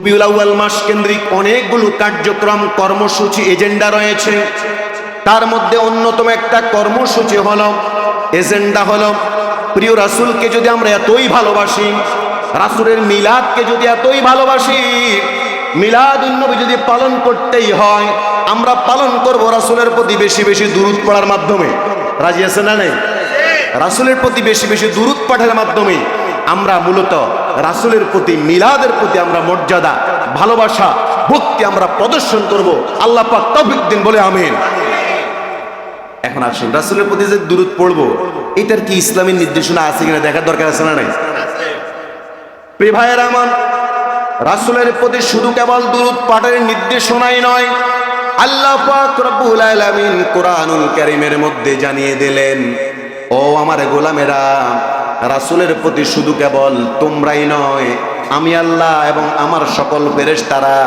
রবিউল আউয়াল মাস কেন্দ্রিক অনেকগুলো কার্যক্রম, কর্মসূচি, এজেন্ডা রয়েছে। তার মধ্যে অন্যতম একটা কর্মসূচি হলো, এজেন্ডা হলো, প্রিয় রাসূলকে যদি আমরা এতই ভালোবাসি, রাসূলের মিলাদকে যদি এতই ভালোবাসি মিলাদ উন্নবী যদি পালন করতেই হয়, আমরা পালন করব রাসূলের প্রতি বেশি বেশি দুরূদ পড়ার মাধ্যমে। রাজি আছে না নেই? রাসূলের প্রতি বেশি বেশি দুরূদ পাঠের মাধ্যমে আমরা মূলত রাসূলের প্রতি, মিলাদের প্রতি আমরা মর্যাদা, ভালোবাসা, ভক্তি আমরা প্রদর্শন করব। আল্লাহ পাক তৌফিক দিন বলে আমিন। এখন আসুন, রাসুলের প্রতি যে দুরূদ পড়ব, এটার কি ইসলামী নির্দেশনা আছে কিনা দেখার দরকার আছে না নাই? প্রিয় ভাইয়ের আমার, রাসূলের প্রতি শুধু কেবল দুরূদ পাঠের নির্দেশনাই নয়, আল্লাহ পাক রব্বুল আলামিন কোরআনুল কারীমের মধ্যে জানিয়ে দিলেন, ও আমার গোলামেরা রাসূলের প্রতি শুধু কেবল তোমরাই নয়, আমি আল্লাহ এবং আমার সকল ফেরেশতারা,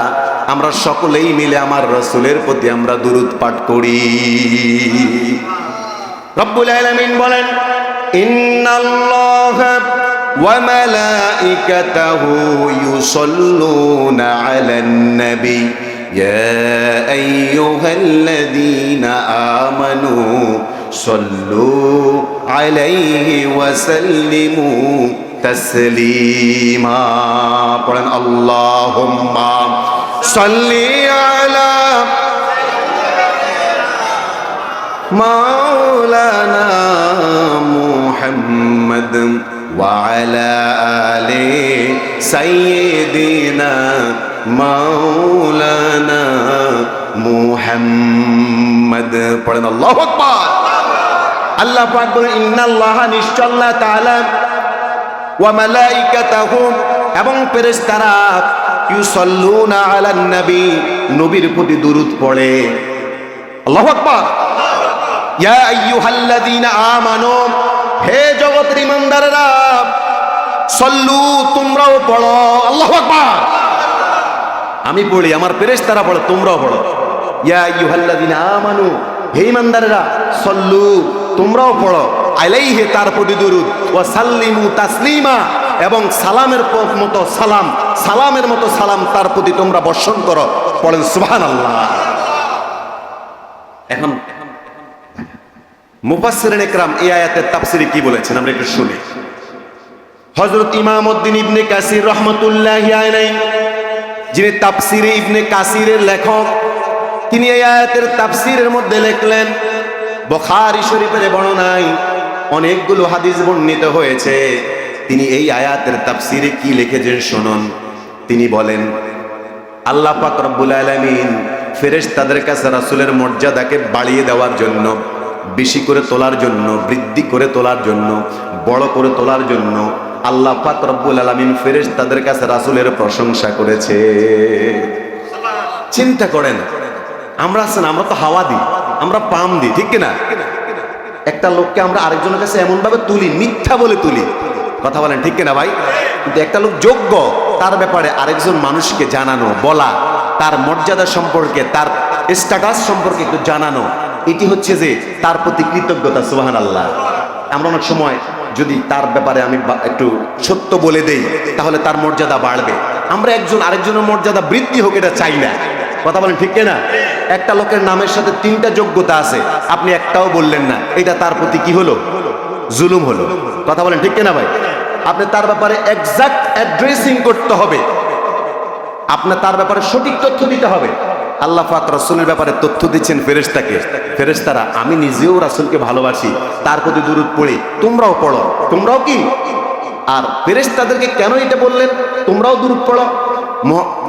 আমরা সকলেই মিলে আমার রসুলের প্রতি আমরা দুরূদ পাঠ করি। রব্বুল আলামিন বলেন, ইন্নাল্লাহা ওয়া মালাইকাতাহু ইউসাল্লুনা আলান নবী, ইয়া আইয়ুহাল্লাযীনা আমানু صلوا عليه وسلموا تسليما. قرن اللهم صل على مولانا محمد وعلى آل سيدنا مولانا محمد. پڑھنا الله أكبر. আল্লাহ পাক বলেন, ইন্নাল্লাহ নিশ্চয় আল্লাহ তাআলা ওয়া মালাইকাতাহু এবং ফেরেশতারা ইউসাল্লুনা আলান নবী, নবীর প্রতি দুরূদ পড়ে। আল্লাহু আকবার। ইয়া আইয়ুহাল্লাযীনা আমানু, হে জগতের ইমানদারেরা, সল্লু, তোমরাও পড়ো। আল্লাহু আকবার। আমি পড়ি, আমার ফেরেশতারা পড়ে, তোমরাও পড়ো। ইয়া আইয়ুহাল্লাযীনা আমানু, হে ইমানদারেরা, সল্লু তোমরাও পড়ো। আলাইহি তার প্রতি দুরূদ। ওয়া সাল্লিমু তাসলিমা। এবং সালামের মতো সালাম, সালামের মতো সালাম তার প্রতি তোমরা বর্ষণ করো। পড়েন সুবহানাল্লাহ। এখন মুফাসসিরিন এই আয়াতের তাফসিরে কি বলেছেন? আমরা একটু শুনি। হযরত ইমাম ইবনে কাসির রাহমাতুল্লাহি আলাইহি, যিনি তাফসিরে ইবনে কাসিরের লেখক, তিনি এই আয়াতের তাফসিরের মধ্যে লিখলেন বুখারী শরীফের বর্ণনায় অনেকগুলো হাদিস বর্ণিত হয়েছে। তিনি এই আয়াতের তাফসিরে কি লিখেছেন শুনুন। তিনি বলেন, আল্লাহ পাক রব্বুল আলামিন ফেরেশতাদের কাছে রাসূলের মর্যাদাকে বাড়িয়ে দেওয়ার জন্য, বেশি করে তোলার জন্য, বৃদ্ধি করে তোলার জন্য, বড় করে তোলার জন্য আল্লাহ পাক রব্বুল আলামিন ফেরেশতাদের কাছে রাসূলের প্রশংসা করেছে। চিন্তা করেন, আমরা আছেন, আমরা তো হাওয়া দিই। আমরা পাম দিই, ঠিক কিনা? একটা লোককে আমরা আরেকজনের কাছে এমন ভাবে তুলি, মিথ্যা বলে তুলি। কথা বলেন, ঠিক কিনা ভাই? কিন্তু একটা লোক যোগ্য, তার ব্যাপারে আরেকজন মানুষকে জানানো, বলা, তার মর্যাদা সম্পর্কে, তার স্ট্যাটাস সম্পর্কে একটু জানানো, এটি হচ্ছে যে তার প্রতি কৃতজ্ঞতা সুবাহান আল্লাহ আমরা অনেক সময় যদি তার ব্যাপারে আমি একটু সত্য বলে দেই, তাহলে তার মর্যাদা বাড়বে। আমরা একজন আরেকজনের মর্যাদা বৃদ্ধি হোক, এটা চাই না। কথা বলেন ঠিক না একটা লোকের নামের সাথে তিনটা যোগ্যতা আছে, আপনি একটাও বললেন না। এটা তার প্রতি কি হলো? জুলুম হলো। কথা বলেন ঠিক না ভাই? আপনি তার ব্যাপারে এক্সাক্ট অ্যাড্রেসিং করতে হবে। আপনার তার ব্যাপারে সঠিক তথ্য দিতে হবে। আল্লাহ পাক রাসূলের ব্যাপারে তথ্য দিচ্ছেন ফেরেশতাকে। ফেরেশতারা, আমি নিজেও রাসূলকে ভালোবাসি, তার প্রতি দুরূদ পড়ি। তোমরাও পড়ো। তোমরাও কি? আর ফেরেশতাদেরকে কেন এটা বললেন? তোমরাও দুরূদ পড়ো।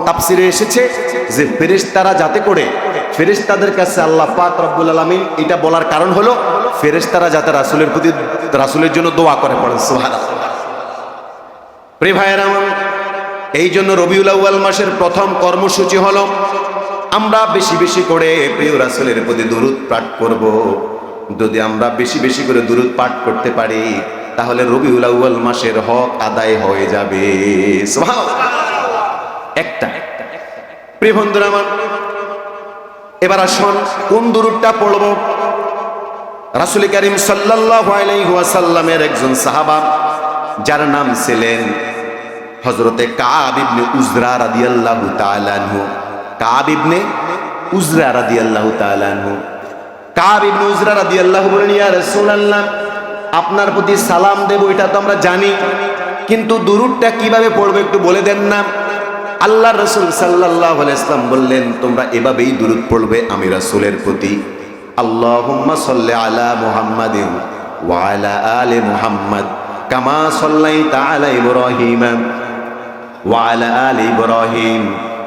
তাফসিরে এসেছে যে ফেরেশতারা যাতে করে ফেরেশতাদের কাছে আল্লাহ পাক রব্বুল আলামিন এটা বলার কারণ হলো ফেরেশতারা যাতে রাসূলের প্রতি রাসূলের জন্য দোয়া করে পড়েন, সুবহানাল্লাহ প্রিয় ভাইয়েরা এই জন্য রবিউল আউয়াল মাসের প্রথম কর্মসূচি হলো আমরা বেশি বেশি করে প্রিয় রাসুলের প্রতি দুরূদ পাঠ করব যদি আমরা বেশি বেশি করে দুরূদ পাঠ করতে পারি, তাহলে রবিউল আউয়াল মাসের হক আদায় হয়ে যাবে। একটা। প্রিয় বন্ধুরা আমার, এবার আসুন, কোন দুরূদটা পড়ব? রাসূল করিম ওয়াসাল্লামের একজন সাহাবা, যার নাম ছিলেন হজরতে কাব ইবনে উজরা রাদিয়াল্লাহু তাআলা আনহু। কাব ইবনে উজরা রাদিয়াল্লাহু তাআলা আনহু। কাব ইবনে উজরা রাদিয়াল্লাহু বলেন, ইয়া রাসূলুল্লাহ, আপনার প্রতি সালাম দেব, এটা তো আমরা জানি। কিন্তু দুরুদটা কীভাবে পড়বে একটু বলে দেন না। আল্লাহ রসুল সাল্লাহ ইসলাম বললেন, তোমরা এভাবেই দুরুদ পড়বে আমি রাসূলের প্রতি। আল্লাহুম্মা সাল্লি আলা মুহাম্মাদিন ওয়া আলা মুহাম্মাদ কামা সাল্লাইতা আলা ইব্রাহিম ওয়া আলা ইব্রাহিম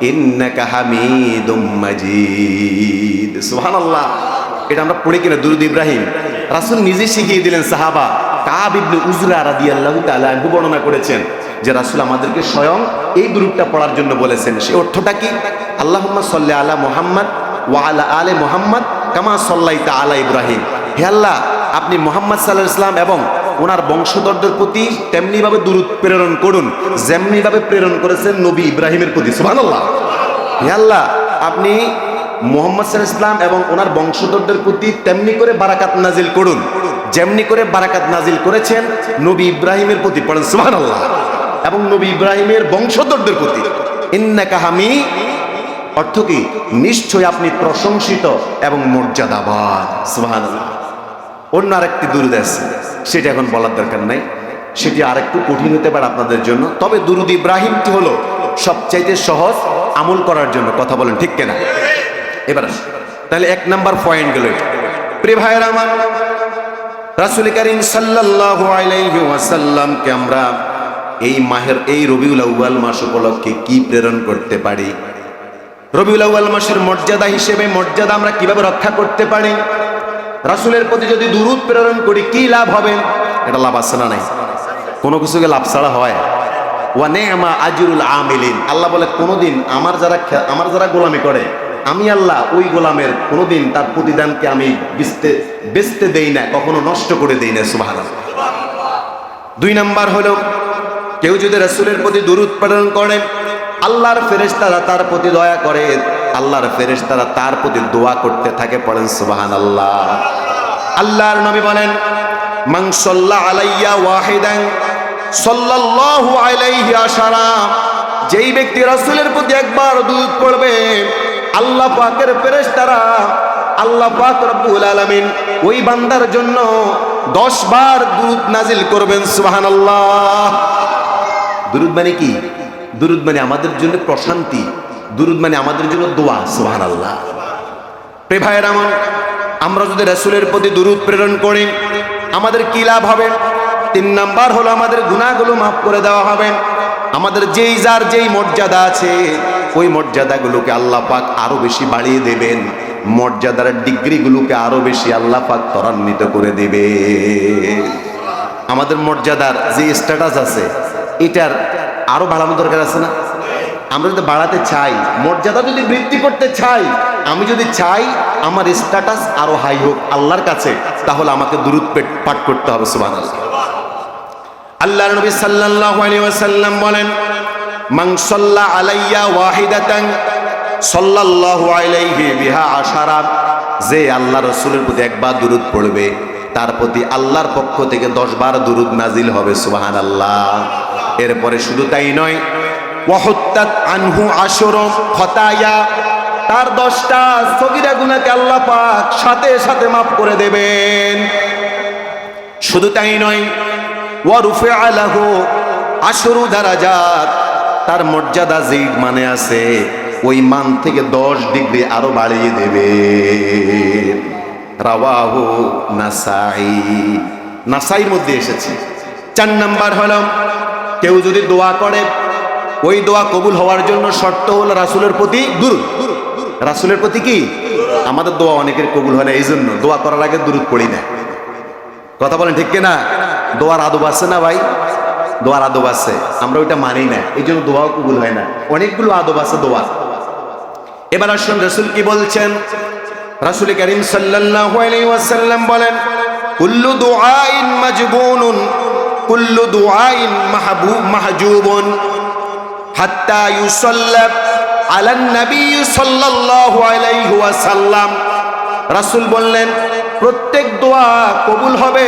ইন্নাকা হামিদুম মাজিদ। সুবহানাল্লাহ। এটা আমরা পড়ে কিনা? দুরুদ ইব্রাহিম। রাসূল নিজে শিখিয়ে দিলেন সাহাবা কাব ইবনে উজরা রাদিয়াল্লাহু তাআলা বর্ণনা করেছেন। যে রাসূল আমাদেরকে স্বয়ং এই দুরুদটা পড়ার জন্য বলেছেন। সে অর্থটা কি? আল্লাহুম্মা সাল্লি আলা মোহাম্মদ ওয়া আলা আলে মোহাম্মদ কামা সাল্লাইতা আলা ইব্রাহিম। হে আল্লাহ, আপনি মোহাম্মদ সাল্লাহ ইসলাম এবং ওনার বংশধরদের প্রতি তেমনিভাবে দূরত প্রেরণ করুন, যেমনিভাবে প্রেরণ করেছেন নবী ইব্রাহিমের প্রতি। সুবহানাল্লাহ। হে আল্লাহ, আপনি মোহাম্মদ সাল্লাহ ইসলাম এবং ওনার বংশধরদের প্রতি তেমনি করে বারাকাত নাজিল করুন, যেমনি করে বারাকাত নাজিল করেছেন নবী ইব্রাহিমের প্রতি। পড়েন সুবহানাল্লাহ। এবং নবী ইব্রাহিমের বংশধরদের প্রতি। ইন্নাকা হামি, অর্থ কি? নিশ্চয় আপনি প্রশংসিত এবং মর্যাদাবান। সুবহানাল্লাহ। অন্য আরেকটি দুরুদ আছে, সেটা এখন বলার দরকার নাই। সেটি আরেকটু কঠিন হতে পারে আপনাদের জন্য। তবে দুরুদ ইব্রাহিমটি হলো সবচাইতে সহজ আমল করার জন্য। কথা বলেন ঠিক কেনা? এবার। তাহলে এক নাম্বার পয়েন্ট গেল। প্রিয় ভাইয়ের আমার, রাসুল করিম সাল্লাল্লাহু আলাইহি ওয়াসাল্লামকে আমরা এই মাহের, এই রবিউল আউয়াল মাস উপলক্ষে কি প্রেরণ করতে পারি? রবিউল আউয়াল মাসের মর্যাদা হিসেবে মর্যাদা আমরা কীভাবে রক্ষা করতে পারি? রাসুলের প্রতি যদি দুরুদ প্রেরণ করি, কি লাভ হবে? এটা লাভ আছে না নাই? কোনো কিছুকে লাভ ছাড়া হয়। ওয়া নেমা আজরুল আমিলিন। আল্লাহ বলে, কোনোদিন আমার যারা আমার যারা গোলামি করে, আমি আল্লাহ ওই গোলামের কোনোদিন তার প্রতিদানকে আমি বেচতে বেচতে দেই না, কখনো নষ্ট করে দেই না সুবাহ দুই নাম্বার হলো কেউ যদি রাসূলের প্রতি দুরুদ প্রেরণ করে, আল্লাহর ফেরেশতারা তার প্রতি দয়া করে, আল্লাহর ফেরেশতারা তার প্রতি দোয়া করতে থাকে পড়েন সুবাহান আল্লাহ আল্লাহর নবী বলেন, মান সাল্লা আলাইয়া ওয়াহিদান সাল্লাল্লাহু আলাইহি আশারা যেই ব্যক্তি রাসূলের প্রতি একবার দুরুদ পড়বে, আল্লাহ পাকের ফেরেশতারা, আল্লাহ পাক রব্বুল আলামিন ওই বান্দার জন্য 10 বার দুরুদ নাজিল করবেন সুবহানাল্লাহ। দুরুদ মানে কি? দুরুদ মানে আমাদের জন্য প্রশান্তি, দুরুদ মানে আমাদের জন্য দোয়া, সুবহানাল্লাহ। প্রে ভাইয়ের আমার, আমরা যদি রাসূলের প্রতি দুরুদ প্রেরণ করি, আমাদের কি লাভ হবে? তিন নাম্বার হলো আমাদের গুণাগুলো মাফ করে দেওয়া হবে। আমাদের যেই যার যেই মর্যাদা আছে, ওই মর্যাদাগুলোকে আল্লাহ পাক আরও বেশি বাড়িয়ে দেবেন। মর্যাদার ডিগ্রিগুলোকে আরও বেশি আল্লাহ পাক ত্বরান্বিত করে দেবে আমাদের মর্যাদার যে স্ট্যাটাস আছে এটার আরও বাড়ানো দরকার আছে না? আমরা যদি বাড়াতে চাই, মর্যাদা যদি বৃদ্ধি করতে চাই, আমি যদি চাই আমার স্ট্যাটাস আরও হাই হোক আল্লাহর কাছে, তাহলে আমাকে দূরত পাঠ করতে হবে সুবাহ আল্লাহ নবী আলাইহি ওয়াসাল্লাম বলেন, মান সাল্লা আলাইয়া ওয়াহিদাতান সাল্লাল্লাহু আলাইহি বিহা আশারা যে আল্লাহ রাসূলের প্রতি একবার দুরূদ পড়বে, তার প্রতি আল্লাহর পক্ষ থেকে 10 বার দুরূদ নাজিল হবে, সুবহানাল্লাহ। এরপরে শুধু তাই নয় আনহু তার দশটা সগিরা গুনাহকে আল্লাহ পাক সাথে সাথে মাফ করে দেবেন। শুধু তাই নয় ওয়ারুফে আলাহু আশরু দারাজাত, তার মর্যাদা যেই মানে আছে, ওই মান থেকে দশ ডিগ্রি আরও বাড়িয়ে দেবে। রাওয়াহু নাসাই নাসাইর মধ্যে এসেছে। চার নাম্বার হলো কেউ যদি দোয়া করে, ওই দোয়া কবুল হওয়ার জন্য শর্ত হলো রাসুলের প্রতি দুরুদ। রাসূলের প্রতি কি? আমাদের দোয়া অনেকের কবুল হয় না এই জন্য দোয়া করার আগে দুরুদ পড়ি না কথা বলেন ঠিক কিনা? দোয়ার আদব আছে না ভাই? দোয়ার আদব আছে, আমরা ওইটা মানি না, এই জন্য দোয়াও কবুল হয় না। অনেকগুলো আদব আছে দোয়া। এবার আসুন রসুল কি বলছেন? রাসূল করিম আলাইহি ওয়াসাল্লাম বলেন, কুল্লু দুআইন মাজবুনুন কুল্লু দুআইন মাহবুব মাহজুবুন হাত্তা ইউসাল্লা আলান নবী সাল্লাল্লাহু আলাইহি ওয়াসাল্লাম। রাসূল বললেন, প্রত্যেক দোয়া কবুল হবে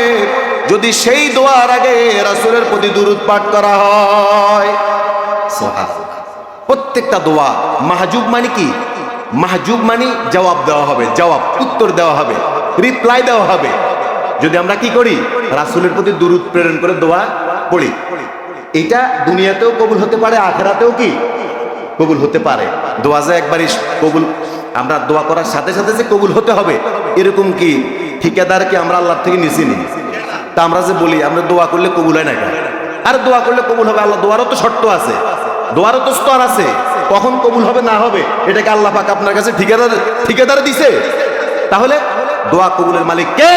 যদি সেই দোয়ার আগে রাসূলের প্রতি দুরূদ পাঠ করা হয়। প্রত্যেকটা দোয়া মাহজুব মানে কি? মাহজুব মানে জবাব দেওয়া হবে, জবাব, উত্তর দেওয়া হবে রিপ্লাই দেওয়া হবে। যদি আমরা কি করি? রাসুলের প্রতি দুরূদ প্রেরণ করে দোয়া পড়ি। এটা দুনিয়াতেও কবুল হতে পারে, আখেরাতেও কি? কবুল হতে পারে। দোয়া যে একবারই কবুল, আমরা দোয়া করার সাথে সাথে যে কবুল হতে হবে, এরকম কি ঠিকাদারকে আমরা আল্লাহর থেকে নিচে নি তা আমরা যে বলি, আমরা দোয়া করলে কবুল হয় না কেন? আর দোয়া করলে কবুল হবে, আল্লাহ, দোয়ারও তো শর্ত আছে। দোয়ারও তো স্তর আছে। কখন কবুল হবে, না হবে, এটাকে আল্লাহ পাক আপনার কাছে ঠিকাদার ঠিকাদার দিছে। তাহলে দোয়া কবুলের মালিক কে?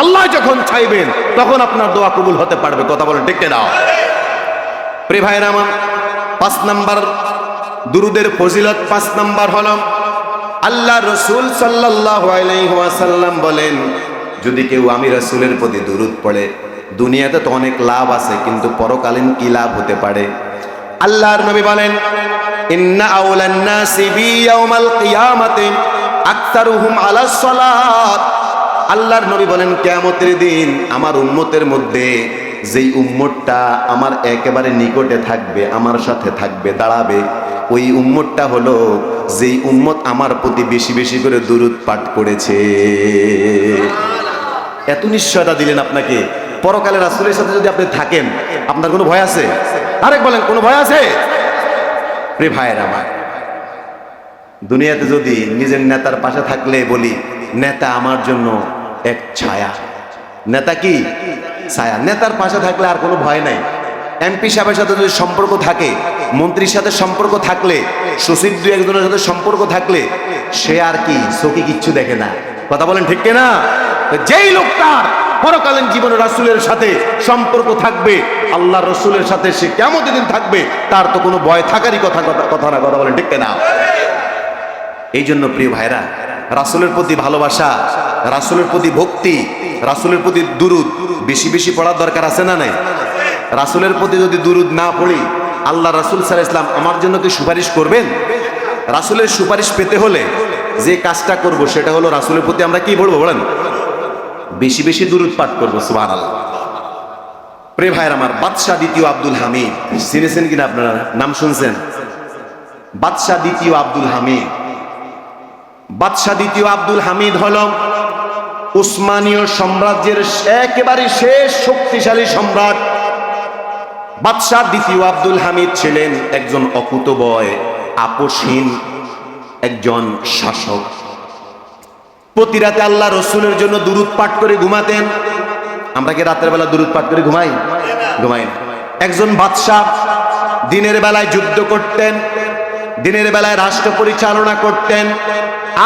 আল্লাহ যখন চাইবেন, তখন আপনার দোয়া কবুল হতে পারবে। কথা বলেন, ঠিক দাও প্রিয় ভাইয়ের আমার, পাঁচ নাম্বার দুরুদের ফজিলত পাঁচ নাম্বার হল, আল্লাহ রসুল সাল্লাহ বলেন, যদি কেউ আমি রসুলের প্রতি দুরুদ পড়ে, দুনিয়াতে তো অনেক লাভ আছে, কিন্তু পরকালীন কি লাভ হতে পারে? আল্লাহর নবী বলেন, ইন্না আল্লাহর নবী বলেন, কেয়ামতের দিন আমার উম্মতের মধ্যে যেই উম্মতটা আমার একেবারে নিকটে থাকবে, আমার সাথে থাকবে, দাঁড়াবে, ওই উম্মতটা হলো যেই উম্মত আমার প্রতি বেশি বেশি করে দুরুদ পাঠ করেছে। এত নিশ্চয়তা দিলেন আপনাকে। পরকালে রাসূলের সাথে যদি আপনি থাকেন, আপনার কোনো ভয় আছে? আরেক বলেন, কোনো ভয় আছে? প্রিয় ভাইয়ের আমার, দুনিয়াতে যদি নিজের নেতার পাশে থাকলে বলি, নেতা আমার জন্য এক ছায়া। নেতা কি? ছায়া। নেতার পাশে থাকলে আর কোনো ভয় নাই। এমপি সাহেবের সাথে যদি সম্পর্ক থাকে, মন্ত্রীর সাথে সম্পর্ক থাকলে সচিব দু একজনের সাথে সম্পর্ক থাকলে, সে আর কি? চোখে কিচ্ছু দেখে না। কথা বলেন ঠিক না যেই লোকটার পরকালীন জীবনে রাসূলের সাথে সম্পর্ক থাকবে, আল্লাহ রসুলের সাথে সে কেমন দিন থাকবে, তার তো কোনো ভয় থাকারই কথা, কথা- না। কথা বলেন ঠিক না এই জন্য প্রিয় ভাইরা, রাসূলের প্রতি ভালোবাসা রাসূলের প্রতি ভক্তি, রাসুলের প্রতি দুরুদ বেশি বেশি পড়ার দরকার আছে না নাই? রাসুলের প্রতি যদি দুরুদ না পড়ি, আল্লাহ রাসূল আলাইহি সাল্লাম আমার জন্য কি সুপারিশ করবেন? রাসুলের সুপারিশ পেতে হলে যে কাজটা করব সেটা হলো রাসুলের প্রতি আমরা কি বলব বলেন? বেশি বেশি দুরুদ পাঠ করব, সুবহানাল্লাহ। প্রিয় ভাইয়ের আমার, বাদশাহ দ্বিতীয় আব্দুল হামিদ। চিনেছেন কিনা আপনারা? নাম শুনছেন? বাদশাহ দ্বিতীয় আব্দুল হামিদ। বাদশাহ দ্বিতীয় আব্দুল হামিদ হল উসমানীয় সাম্রাজ্যের একেবারে শেষ শক্তিশালী সম্রাট বাদশাহ দ্বিতীয় আব্দুল হামিদ ছিলেন একজন অকুত বয় আপোষহীন একজন শাসক। প্রতি রাতে আল্লাহ রসুলের জন্য দুরুদ পাঠ করে ঘুমাতেন। আমরা কি রাতের বেলা দুরুদ পাঠ করে ঘুমাই? ঘুমাই একজন বাদশাহ দিনের বেলায় যুদ্ধ করতেন, দিনের বেলায় রাষ্ট্র পরিচালনা করতেন,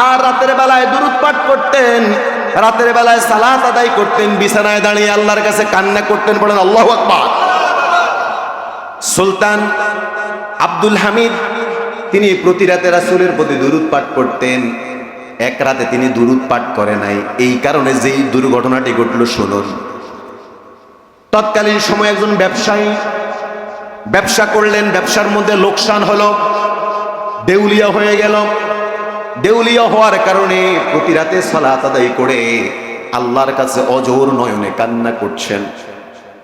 আর রাতের বেলায় দুরুদ পাঠ করতেন। রাতের বেলায় সালাত আদায় করতেন, বিছানায় দাঁড়িয়ে আল্লাহর কাছে কান্না করতেন, বলেন, আল্লাহ আকবার। সুলতান আব্দুল হামিদ, তিনি প্রতি রাতে রাসূলের প্রতি দুরুদ পাঠ করতেন। এক রাতে তিনি দুরুদ পাঠ করে নাই। এই কারণে যেই দুর্ঘটনাটি ঘটল, শুনুন। তৎকালীন সময় একজন ব্যবসায়ী ব্যবসা করলেন। ব্যবসার মধ্যে লোকসান হলো, দেউলিয়া হয়ে গেল। দেউলিয়া হওয়ার কারণে প্রতি রাতে সালাত আদায় করে আল্লাহর কাছে অজোর নয়নে কান্না করছেন।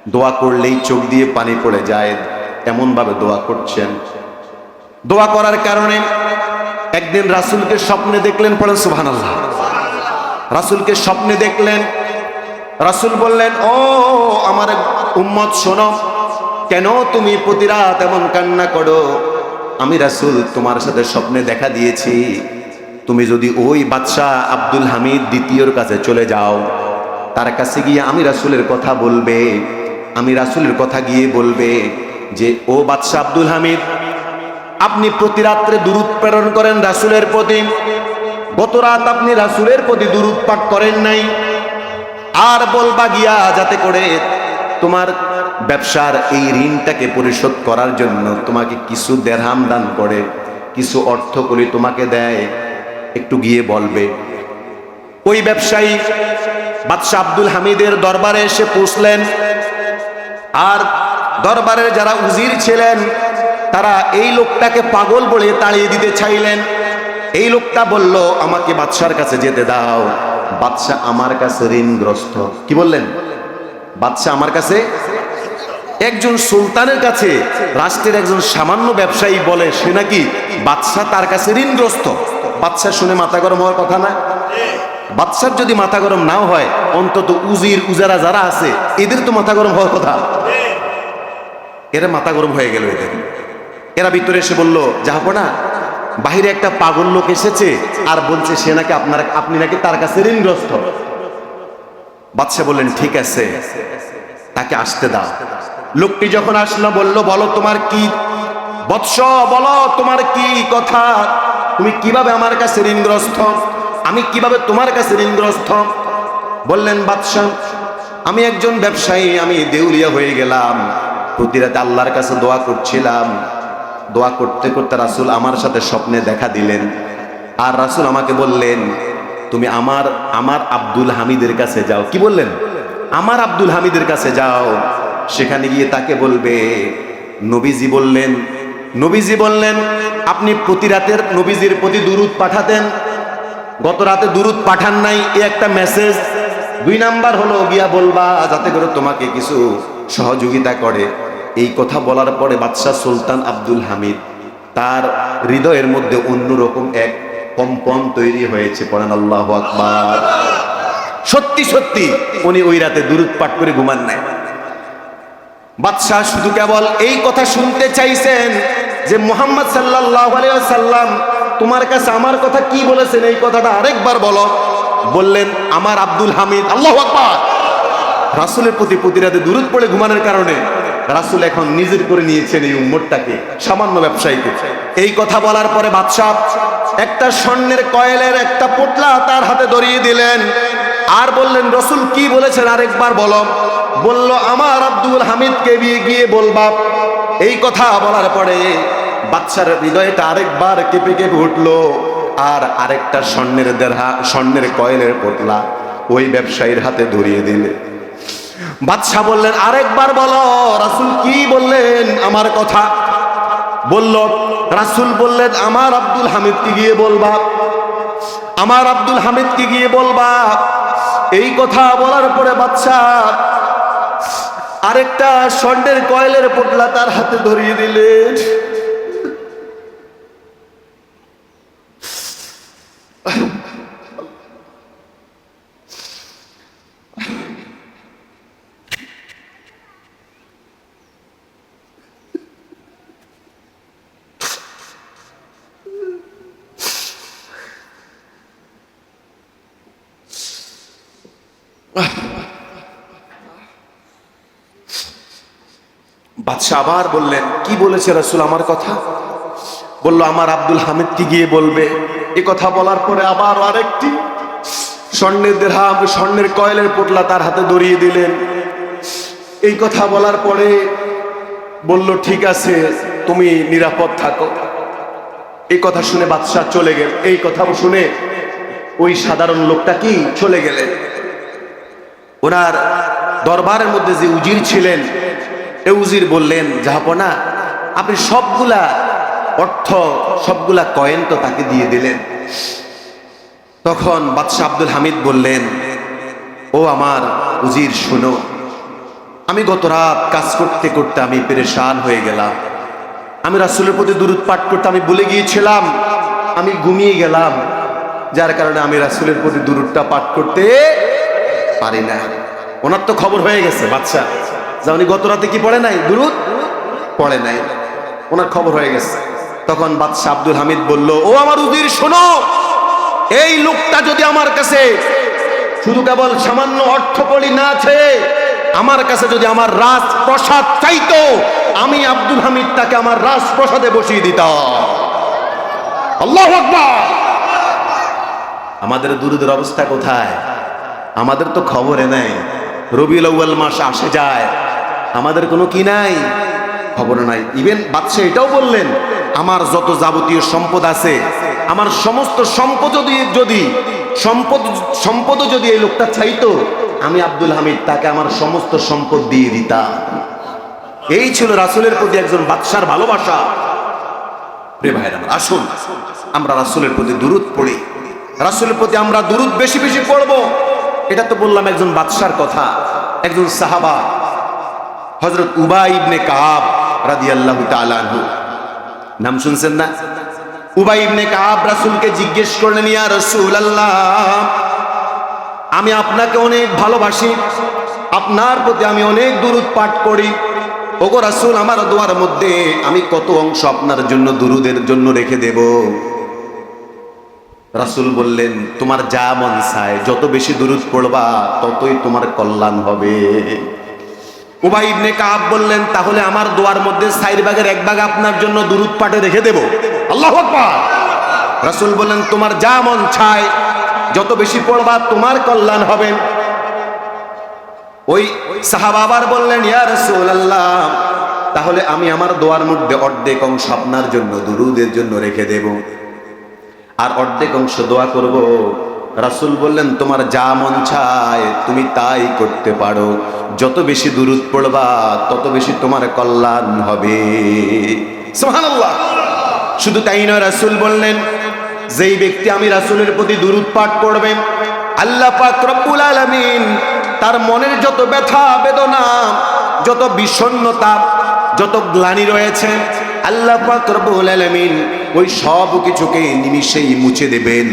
দোয়া করলেই চোখ দিয়ে পানি পড়ে যায় এমন ভাবে দোয়া করছেন। দোয়া করার কারণে একদিন রাসূলকে স্বপ্নে দেখলেন পড়েন সুবহানাল্লাহ। রাসূলকে স্বপ্নে দেখলেন, রাসূল বললেন, ও আমার উম্মত শোনো, কেন তুমি প্রতি রাত এমন কান্না করো? আমি রাসূল তোমার সাথে স্বপ্নে দেখা দিয়েছি। তুমি যদি ওই বাদশাহ আব্দুল হামিদ দ্বিতীয়র কাছে চলে যাও, তার কাছে গিয়ে আমি রাসুলের কথা বলবে, আমি রাসুলের কথা গিয়ে বলবে যে, ও বাদশাহ আব্দুল হামিদ, আপনি প্রতি রাত্রে দুরুদ প্রেরণ করেন রাসূলের প্রতি। গত রাত আপনি রাসুলের প্রতি দুরুদ পাঠ করেন নাই। আর বলবা গিয়া যাতে করে তোমার ব্যবসার এই ঋণটাকে পরিশোধ করার জন্য তোমাকে কিছু দেড়হাম দান করে, কিছু অর্থ করি তোমাকে দেয়। একটু গিয়ে বলবে। ওই ব্যবসায়ী বাদশাহ আব্দুল হামিদের দরবারে এসে পৌঁছলেন আর দরবারের যারা উজির ছিলেন, তারা এই লোকটাকে পাগল বলে তাড়িয়ে দিতে চাইলেন। এই লোকটা বলল, আমাকে বাদশার কাছে যেতে দাও। বাদশাহ আমার কাছে ঋণগ্রস্ত। কি বললেন? বাদশাহ আমার কাছে? একজন সুলতানের কাছে, রাষ্ট্রের একজন সামান্য ব্যবসায়ী বলে, সে নাকি বাদশাহ তার কাছে ঋণগ্রস্ত? বাদশাহ শুনে মাথা গরম হওয়ার কথা না? বাদশার যদি মাথা গরম নাও হয়, অন্তত উজির, উজারা যারা আছে, এদের তো মাথা গরম হওয়ার কথা। এরা মাথা গরম হয়ে গেল এদের। এরা ভিতরে এসে বলল না, বাহিরে একটা পাগল লোক এসেছে আর বলছে সে নাকি আপনার, আপনি নাকি তার কাছে ঋণগ্রস্ত। বাদশাহ বললেন, ঠিক আছে, তাকে আসতে দাও। লোকটি যখন আসলো, বলল, বলো তোমার কি, বৎস, বলো তোমার কি কথা? তুমি কীভাবে আমার কাছে ঋণগ্রস্ত? আমি কীভাবে তোমার কাছে ঋণগ্রস্ত? বললেন, বাদশাহ, আমি একজন ব্যবসায়ী, আমি দেউলিয়া হয়ে গেলাম। প্রতিরাতে আল্লাহর কাছে দোয়া করছিলাম। দোয়া করতে করতে রাসুল আমার সাথে স্বপ্নে দেখা দিলেন। আর রাসুল আমাকে বললেন, তুমি আমার আমার আব্দুল হামিদের কাছে যাও। কি বললেন? আমার আব্দুল হামিদের কাছে যাও। সেখানে গিয়ে তাকে বলবে, নবীজি বললেন নবীজি বললেন, আপনি প্রতি রাতের নবীজির প্রতি দুরুদ পাঠাতেন। গত রাতে দুরুদ পাঠান নাই, এ একটা মেসেজ। দুই নাম্বার হলো, গিয়া বলবা, যাতে করে তোমাকে কিছু সহযোগিতা করে। এই কথা বলার পরে বাদশাহ সুলতান আব্দুল হামিদ, তার হৃদয়ের মধ্যে অন্যরকম এক কম্পন তৈরি হয়েছে। পড়েন, আল্লাহ আকবার। সত্যি সত্যি, উনি ওই রাতে দুরুদ পাঠ করে ঘুমান নাই। বাদশাহ শুধু কেবল এই কথা শুনতে চাইছেন যে মোহাম্মদ সাল্লাহ সাল্লাম তোমার কাছে আমার কথা কি বলেছেন? এই কথাটা আরেকবার বলো। বললেন, আমার আব্দুল হামিদ, আল্লাহ আকবার! রাসুলের প্রতি প্রতি রাতে দূরত পড়ে ঘুমানোর কারণে রাসুল এখন নিজের করে নিয়েছেন এই উম্মতটাকে, সামান্য ব্যবসায়ীকে। এই কথা বলার পরে বাদশাহ একটা স্বর্ণের কয়েলের একটা পোটলা তার হাতে ধরিয়ে দিলেন। আর বললেন, রসুল কি বলেছেন আরেকবার বলো। বলল, আমার আব্দুল হামিদকে গিয়ে বলবা। এই কথা বলার পরে বাচ্চার হৃদয়টা আরেকবার কেঁপে কেঁপে উঠল, আর আরেকটা স্বর্ণের দেড়হা, স্বর্ণের কয়েলের পোটলা ওই ব্যবসায়ীর হাতে ধরিয়ে দিলে। বাদশাহ বললেন, আরেকবার বলো, রাসুল কি বললেন আমার কথা? বলল, রাসুল বললেন, আমার আব্দুল হামিদকে গিয়ে বলবা। আমার আব্দুল হামিদকে গিয়ে বলবা। এই কথা বলার পরে বাচ্চা আরেকটা স্বর্ণের কয়েলের পোটলা তার হাতে ধরিয়ে দিলেন বাদশাহ আবার বললেন, কি বলেছে রাসুল আমার কথা? বলল, আমার আব্দুল হামিদ কি গিয়ে বলবে? এ কথা বলার পরে আবার আরেকটি স্বর্ণের দেড়হাম স্বর্ণের কয়েলের পোটলা তার হাতে ধরিয়ে দিলেন। এই কথা বলার পরে বলল, ঠিক আছে, তুমি নিরাপদ থাকো। এই কথা শুনে বাদশাহ চলে গেল। এই কথা শুনে ওই সাধারণ লোকটা কি? চলে গেলেন। ওনার দরবারের মধ্যে যে উজির ছিলেন উজির বললেন, জাহাপনা, আপনি সবগুলা অর্থ, সবগুলা কয়েন তো তাকে দিয়ে দিলেন। তখন বাদশাহ আব্দুল হামিদ বললেন, ও আমার উজির, শুনো, আমি গত রাত কাজ করতে করতে আমি পেরেশান হয়ে গেলাম। আমি রাসুলের প্রতি দূরত পাঠ করতে, আমি ভুলে গিয়েছিলাম। আমি ঘুমিয়ে গেলাম, যার কারণে আমি রাসুলের প্রতি দূরটা পাঠ করতে পারি না। ওনার তো খবর হয়ে গেছে বাচ্চা যা উনি গত রাতে কি পড়ে নাই? দুরুদ? পড়ে নাই। ওনার খবর হয়ে গেছে। তখন বাদশাহ আব্দুল হামিদ বলল, ও আমার উদির শোনো। এই লোকটা যদি আমার কাছে শুধু কেবল সামান্য অর্থকড়ি না আছে, আমার কাছে যদি আমার রাজপ্রসাদ চাইতো, আমি আব্দুল হামিদ তাকে আমার রাজপ্রসাদে বসিয়ে দিতাম। আল্লাহ আমাদের দুরুদের অবস্থা কোথায়? আমাদের তো খবরে নাই। রবিউল আউ্য়াল মাস আসে যায়। আমাদের কোনো কি নাই? খবর নাই। ইভেন বাদশাহ এটাও বললেন, আমার যত যাবতীয় সম্পদ আছে, আমার সমস্ত সম্পদ যদি যদি, সম্পদ, সম্পদও যদি এই লোকটা চাইতো, আমি আব্দুল হামিদ তাকে আমার সমস্ত সম্পদ দিয়ে দিতাম। এই ছিল রাসুলের প্রতি একজন বাদশার ভালোবাসা। আসুন, আমরা রাসুলের প্রতি দূরত পড়ি। রাসুলের প্রতি আমরা দূরত বেশি বেশি পড়ব। এটা তো বললাম একজন বাদশার কথা, একজন সাহাবা। হজরত উবা ইবনে কাব রাদিয়াল্লাহু তাআলা আনহু। নাম শুনছেন না? উবাই ইবনে কাব রাসূলকে জিজ্ঞেস করলেন, ইয়া রাসূলুল্লাহ, আমি আপনাকে অনেক ভালোবাসি। আপনার প্রতি আমি অনেক দুরুদ পাঠ করি। ওগো রাসূল, আমার দোয়ার মধ্যে আমি কত অংশ আপনার জন্য দুরুদের জন্য রেখে দেব? রাসূল বললেন, তোমার যা মন চায়, যত বেশি দুরুদ পড়বা, ততই তোমার কল্যাণ হবে। উবাই ইবনে বললেন, তাহলে আমার দোয়ার মধ্যে সাইর ভাগের এক ভাগ আপনার জন্য দুরুদ পাঠে রেখে দেব। আল্লাহ রাসূল বললেন, তোমার যা মন চায়, যত বেশি পড়বা তোমার কল্যাণ হবে। ওই সাহাবাবার বললেন, ইয়া রাসূলুল্লাহ, তাহলে আমি আমার দোয়ার মধ্যে অর্ধেক অংশ আপনার জন্য, দুরুদের জন্য রেখে দেব। আর অর্ধেক অংশ দোয়া করব রাসূল বললেন, তোমার যা মন চায় তুমি তাই করতে পারো। যত বেশি দুরুদ পড়বা, তত বেশি তোমার কল্যাণ হবে। শুধু তাই নয়, রাসূল বললেন, যেই ব্যক্তি আমি রাসূলের প্রতি দুরুদ পাঠ করবে আল্লাহ পাক রব্বুল আলামিন তার মনের যত ব্যথা, বেদনা, যত বিষণ্ণতা, যত গ্লানি রয়েছে, আল্লাহ পাক রব্বুল আলামিন ওই সব কিছুকে নিমিষেই মুছে দেবেন।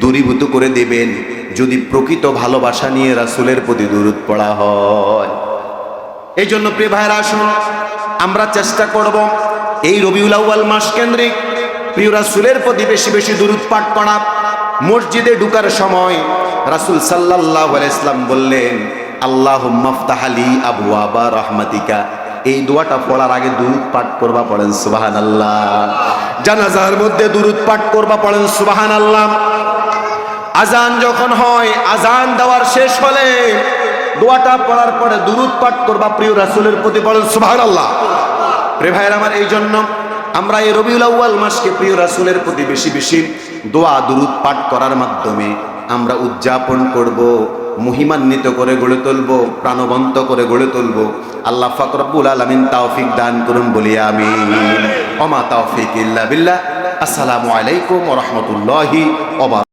দূরীভূত করে দেবেন। যদি প্রকৃত ভালোবাসা নিয়ে রাসূলের প্রতি দুরুদ পড়া হয়। এই জন্য প্রিয় ভাইরা আসুন, আমরা চেষ্টা করব এই রবিউল আউয়াল মাস কেন্দ্রিক প্রিয় রাসুলের প্রতি বেশি বেশি দুরুদ পাঠ করা। মসজিদে ঢুকার সময় রাসূল আলাইহি ইসলাম বললেন, আল্লাহুম্মা ফতাহালি আবওয়াবা রহমাতিকা। এই দোয়াটা পড়ার আগে দুরুদ পাঠ করবা পড়েন সুবাহান আল্লাহ জানাজার মধ্যে দুরুদ পাঠ করবা পড়েন সুবাহান আল্লাহ আজান যখন হয় আজান দেওয়ার শেষ হলে দোয়াটা পড়ার পরে দুরুদ পাঠ করবা প্রিয় রাসুলের প্রতি পড়েন বলেন সুবহানাল্লাহ। প্রিয় ভাইয়ের আমার এই জন্য আমরা এই রবিউল আউয়াল মাসকে প্রিয় রাসুলের প্রতি বেশি বেশি দোয়া, দুরুদ পাঠ করার মাধ্যমে আমরা উদযাপন করব। মহিমান্বিত করে গড়ে তুলব, প্রাণবন্ত করে গড়ে তুলব। আল্লাহ ফকরবুল আলমিন তাওফিক দান করুন বলি আমি অমা তাওফিক ইল্লা বিল্লাহ। আসসালামু আলাইকুম রহমতুল্লাহি